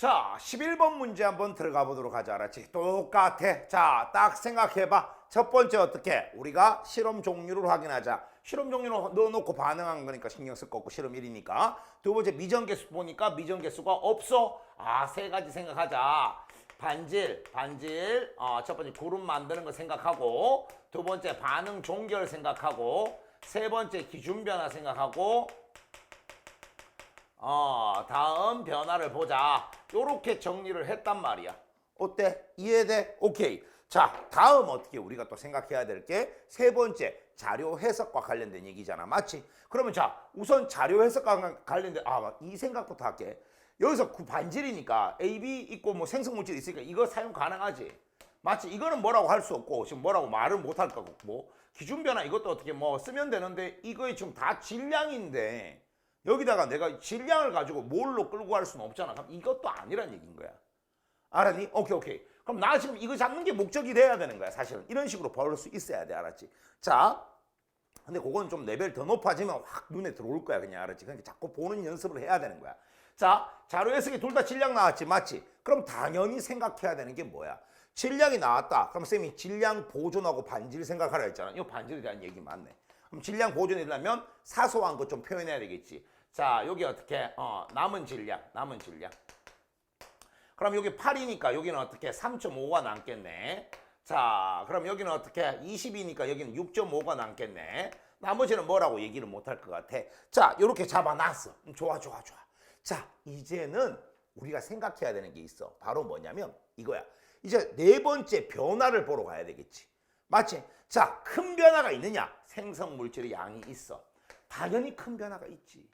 자, 11번 문제 한번 들어가 보도록 하자. 알았지? 똑같아. 자, 딱 생각해봐. 첫 번째 어떻게? 우리가 실험 종류를 확인하자. 실험 종류를 넣어놓고 반응한 거니까 신경 쓸거 없고 실험 1이니까. 두 번째 미정계수 보니까 미정계수가 없어. 아, 세 가지 생각하자. 반질, 반질. 어, 첫 번째 구름 만드는 거 생각하고. 두 번째 반응 종결 생각하고. 세 번째 기준 변화 생각하고. 어, 다음 변화를 보자. 요렇게 정리를 했단 말이야. 어때? 이해돼? 오케이. 자, 다음 어떻게 우리가 또 생각해야 될 게 세 번째 자료 해석과 관련된 얘기잖아. 맞지? 그러면 자, 우선 자료 해석과 관련된 아, 이 생각부터 할게. 여기서 그 반질이니까 AB 있고 뭐 생성물질 있으니까 이거 사용 가능하지. 맞지? 이거는 뭐라고 할 수 없고 지금 뭐라고 말을 못 할 거고 뭐 기준 변화 이것도 어떻게 뭐 쓰면 되는데 이거에 지금 다 질량인데 여기다가 내가 질량을 가지고 뭘로 끌고 갈 수는 없잖아. 그럼 이것도 아니란 얘기인 거야. 알았니? 오케이, 오케이. 그럼 나 지금 이거 잡는 게 목적이 돼야 되는 거야, 사실은. 이런 식으로 벌을 수 있어야 돼, 알았지? 자, 근데 그건 좀 레벨 더 높아지면 확 눈에 들어올 거야, 그냥 알았지? 그러니까 자꾸 보는 연습을 해야 되는 거야. 자, 자료 해석이 둘 다 질량 나왔지, 맞지? 그럼 당연히 생각해야 되는 게 뭐야? 질량이 나왔다. 그럼 쌤이 질량 보존하고 반질 생각하라 했잖아. 이 반질에 대한 얘기 맞네. 그럼 질량 보존이려면 사소한 것 좀 표현해야 되겠지. 자, 여기 어떻게? 어, 남은 질량, 남은 질량. 그럼 여기 8이니까 여기는 어떻게 3.5가 남겠네. 자, 그럼 여기는 어떻게 20이니까 여기는 6.5가 남겠네. 나머지는 뭐라고 얘기를 못 할 것 같아. 자, 이렇게 잡아놨어. 음, 좋아, 좋아, 좋아. 자, 이제는 우리가 생각해야 되는 게 있어. 바로 뭐냐면 이거야. 이제 네 번째 변화를 보러 가야 되겠지. 맞지? 자, 큰 변화가 있느냐? 생성 물질의 양이 있어. 당연히 큰 변화가 있지.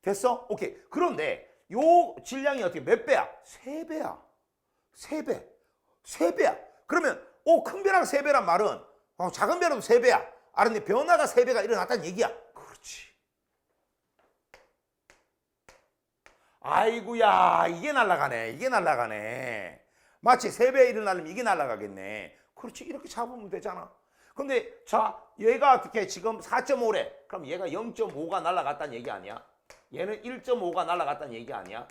됐어? 오케이. 그런데 요 질량이 어떻게 몇 배야? 세 배야. 세 배. 세 배야. 그러면 오, 큰 변화가 세 배란 말은 어, 작은 변화도 세 배야. 알았니? 변화가 세 배가 일어났다는 얘기야. 그렇지. 아이구야 이게 날라가네. 이게 날라가네. 마치 세 배 일어나려면 이게 날라가겠네. 그렇지. 이렇게 잡으면 되잖아. 근데 자 얘가 어떻게 지금 4.5래. 그럼 얘가 0.5가 날라갔다는 얘기 아니야? 얘는 1.5가 날라갔다는 얘기 아니야?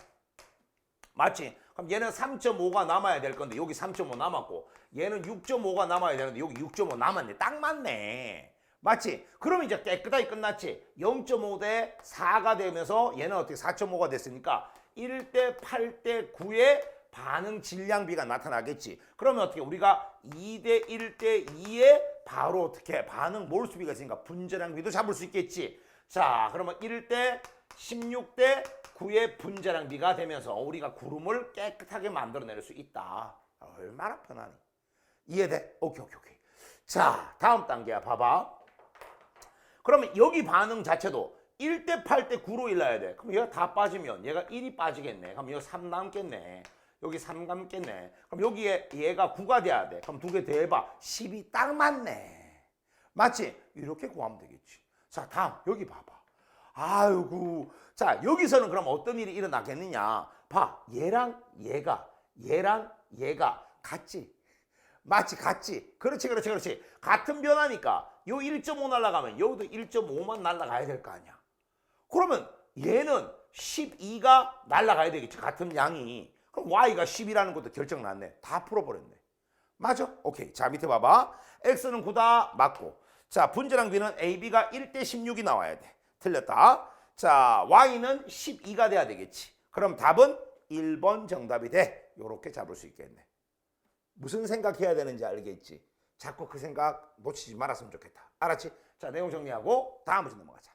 맞지? 그럼 얘는 3.5가 남아야 될 건데 여기 3.5 남았고 얘는 6.5가 남아야 되는데 여기 6.5 남았네. 딱 맞네. 맞지? 그럼 이제 깨끗하게 끝났지. 0.5 대 4가 되면서 얘는 어떻게 4.5가 됐으니까 1대 8대 9의 반응 질량비가 나타나겠지. 그러면 어떻게 우리가 2대 1대 2의 바로 어떻게 반응 몰 수비가 있으니까 분자량비도 잡을 수 있겠지. 자, 그러면 1대 16대 9의 분자량비가 되면서 우리가 구름을 깨끗하게 만들어낼 수 있다. 얼마나 편하니? 이해돼? 오케이, 오케이, 오케이. 자, 다음 단계야. 봐봐. 그러면 여기 반응 자체도 1대 8대 9로 일어야 돼. 그럼 얘가 다 빠지면 얘가 1이 빠지겠네. 그럼 얘가 3 남겠네. 여기 3 남겠네. 그럼 여기에 얘가 9가 돼야 돼. 그럼 두 개 더해봐. 10이 딱 맞네. 맞지? 이렇게 구하면 되겠지. 자, 다음 여기 봐봐. 아이고. 자, 여기서는 그럼 어떤 일이 일어나겠느냐? 봐. 얘랑 얘가, 얘랑 얘가 같지? 마치 같지? 그렇지, 그렇지, 그렇지. 같은 변화니까 요 1.5 날라가면 여기도 1.5만 날라가야 될 거 아니야. 그러면 얘는 12가 날라가야 되겠지. 같은 양이. Y가 10이라는 것도 결정 났네. 다 풀어버렸네. 맞아? 오케이. 자, 밑에 봐봐. x는 9다. 맞고. 자, 분자랑 b는 ab가 1대 16이 나와야 돼. 틀렸다. 자, y는 12가 돼야 되겠지. 그럼 답은 1번 정답이 돼. 요렇게 잡을 수 있겠네. 무슨 생각해야 되는지 알겠지? 자꾸 그 생각 놓치지 말았으면 좋겠다. 알았지? 자, 내용 정리하고 다음 문제 넘어가자.